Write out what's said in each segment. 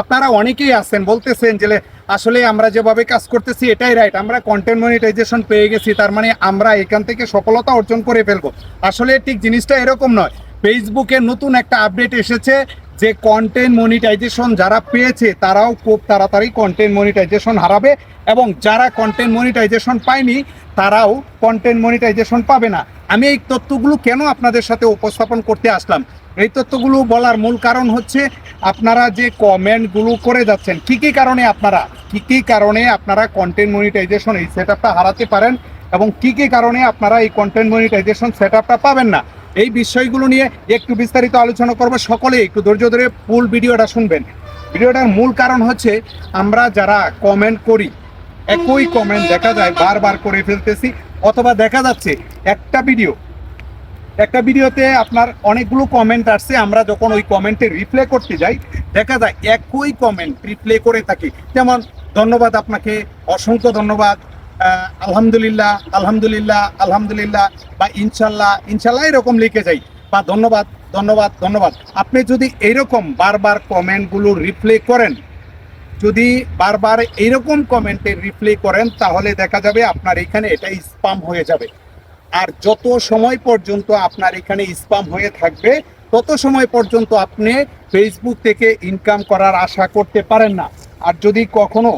আপনারা অনেকেই আছেন, বলতেছেন যে আসলে আমরা যেভাবে কাজ করতেছি এটাই রাইট আমরা কন্টেন্ট মনিটাইজেশন পেয়ে গেছি, তার মানে আমরা এখান থেকে সফলতা অর্জন করে ফেলব। আসলে ঠিক জিনিসটা এরকম নয়। ফেসবুকে নতুন একটা আপডেট এসেছে যে কন্টেন্ট মনিটাইজেশন যারা পেয়েছে, তারাও খুব তাড়াতাড়ি কন্টেন্ট মনিটাইজেশন হারাবে এবং যারা কন্টেন্ট মনিটাইজেশন পায়নি, তারাও কন্টেন্ট মনিটাইজেশন পাবে না। আমি এই তথ্যগুলো কেন আপনাদের সাথে উপস্থাপন করতে আসলাম? এই তথ্যগুলো বলার মূল কারণ হচ্ছে আপনারা যে কমেন্টগুলো করে যাচ্ছেন, কী কী কারণে আপনারা, কী কী কারণে আপনারা কন্টেন্ট মনিটাইজেশন এই সেট হারাতে পারেন এবং কী কী কারণে আপনারা এই কন্টেন্ট মনিটাইজেশন সেট পাবেন না? এই বিষয়গুলো নিয়ে একটু বিস্তারিত আলোচনা করব। সকলে একটু ধৈর্য ধরে ফুল ভিডিওটা শুনবেন। ভিডিওটার মূল কারণ হচ্ছে আমরা যারা কমেন্ট করি, একই কমেন্ট দেখা যায়, বারবার করে ফেলতেছি। অথবা দেখা যাচ্ছে একটা ভিডিও একটা ভিডিওতে আপনার অনেকগুলো কমেন্ট আসছে, আমরা যখন ওই কমেন্টে রিপ্লে করতে যাই, দেখা যায় একই কমেন্ট রিপ্লে করে থাকি। যেমন ধন্যবাদ আপনাকে, অসংখ্য ধন্যবাদ। আলহামদুলিল্লাহ আলহামদুলিল্লাহ আলহামদুলিল্লাহ বা ইনশাল্লাহ ইনশাল্লাহ এরকম লিখে যাই। বা ধন্যবাদ ধন্যবাদ ধন্যবাদ। আপনি যদি এইরকম বারবার কমেন্টগুলো রিপ্লে করেন, যদি বারবার এইরকম কমেন্টে রিপ্লে করেন, তাহলে দেখা যাবে আপনার এখানে এটা স্পাম হয়ে যাবে। আর যত সময় পর্যন্ত আপনার এখানে স্পাম হয়ে থাকবে, তত সময় পর্যন্ত আপনি ফেসবুক থেকে ইনকাম করার আশা করতে পারেন না। আর যদি কখনো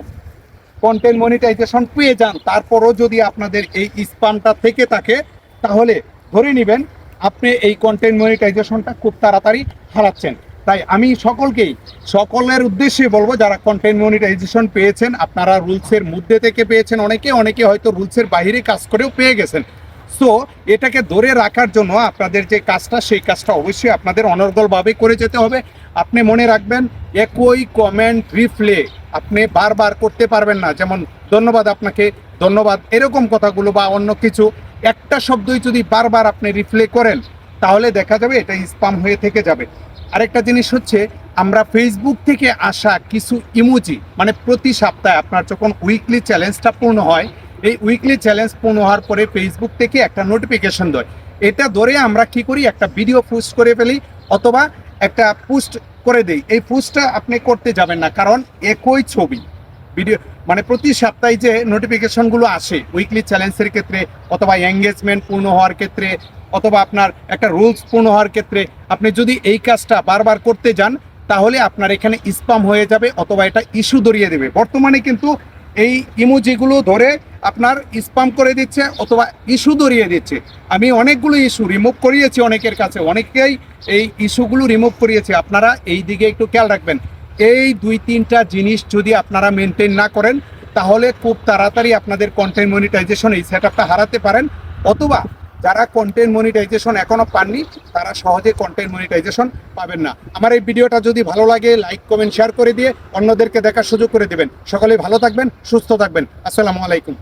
কন্টেন্ট মনিটাইজেশন পেয়ে যান, তারপরও যদি আপনাদের এই স্পানটা থেকে থাকে, তাহলে ধরে নেবেন আপনি এই কন্টেন্ট মনিটাইজেশনটা খুব তাড়াতাড়ি হারাচ্ছেন। তাই আমি সকলকেই, সকলের উদ্দেশ্যে বলব, যারা কন্টেন্ট মনিটাইজেশন পেয়েছেন, আপনারা রুলসের মধ্যে থেকে পেয়েছেন, অনেকে অনেকে হয়তো রুলসের বাইরে কাজ করেও পেয়ে গেছেন। সো এটাকে ধরে রাখার জন্য আপনাদের যে কাজটা, সেই কাজটা অবশ্যই আপনাদের অনর্গলভাবে করে যেতে হবে। আপনি মনে রাখবেন, একই কমেন্ট রিপ্লে আপনি বারবার করতে পারবেন না। যেমন, ধন্যবাদ আপনাকে, ধন্যবাদ এরকম কথাগুলো বা অন্য কিছু। একটা শব্দই যদি বারবার আপনি রিপ্লে করেন, তাহলে দেখা যাবে এটা স্পাম হয়ে থেকে যাবে। আরেকটা জিনিস হচ্ছে, আমরা ফেসবুক থেকে আসা কিছু ইমোজি মানে প্রতি সপ্তাহে আপনার যখন উইকলি চ্যালেঞ্জটা পূর্ণ হয় এই উইকলি চ্যালেঞ্জ পূর্ণ হওয়ার পরে ফেসবুক থেকে একটা নোটিফিকেশন দেয়। এটা ধরে আমরা কি করি? একটা ভিডিও পোস্ট করে ফেলি অথবা একটা পোস্ট করে দেই। এই পোস্টটা আপনি করতে যাবেন না, কারণ একই ছবি। ভিডিও মানে প্রতি সপ্তাহে যে নোটিফিকেশনগুলো আসে উইকলি চ্যালেঞ্জের ক্ষেত্রে অথবা এঙ্গেজমেন্ট পূর্ণ হওয়ার ক্ষেত্রে অথবা আপনার একটা রুলস পূর্ণ হওয়ার ক্ষেত্রে, আপনি যদি এই কাজটা বারবার করতে যান, তাহলে আপনার এখানে স্পাম হয়ে যাবে অথবা এটা ইস্যু ধরিয়ে দেবে। বর্তমানে কিন্তু এই ইমোজিগুলো ধরে আপনার স্পাম করে দিচ্ছে অথবা ইস্যু ধরিয়ে দিচ্ছে। আমি অনেকগুলো ইস্যু রিমুভ করিয়েছি অনেকের কাছে। অনেকেই এই ইস্যুগুলো রিমুভ করিয়েছি। আপনারা এই দিকে একটু খেয়াল রাখবেন। এই দুই তিনটা জিনিস যদি আপনারা মেনটেন না করেন, তাহলে খুব তাড়াতাড়ি আপনাদের কন্টেন্ট মনিটাইজেশন এই সেট হারাতে পারেন। অথবা যারা কন্টেন্ট মনিটাইজেশন এখনও পাননি, তারা সহজে কন্টেন্ট মনিটাইজেশন পাবেন না। আমার এই ভিডিওটা যদি ভালো লাগে লাইক কমেন্ট শেয়ার করে দিয়ে অন্যদেরকে দেখার সুযোগ করে দেবেন। সকলে ভালো থাকবেন, সুস্থ থাকবেন। আসসালামু আলাইকুম।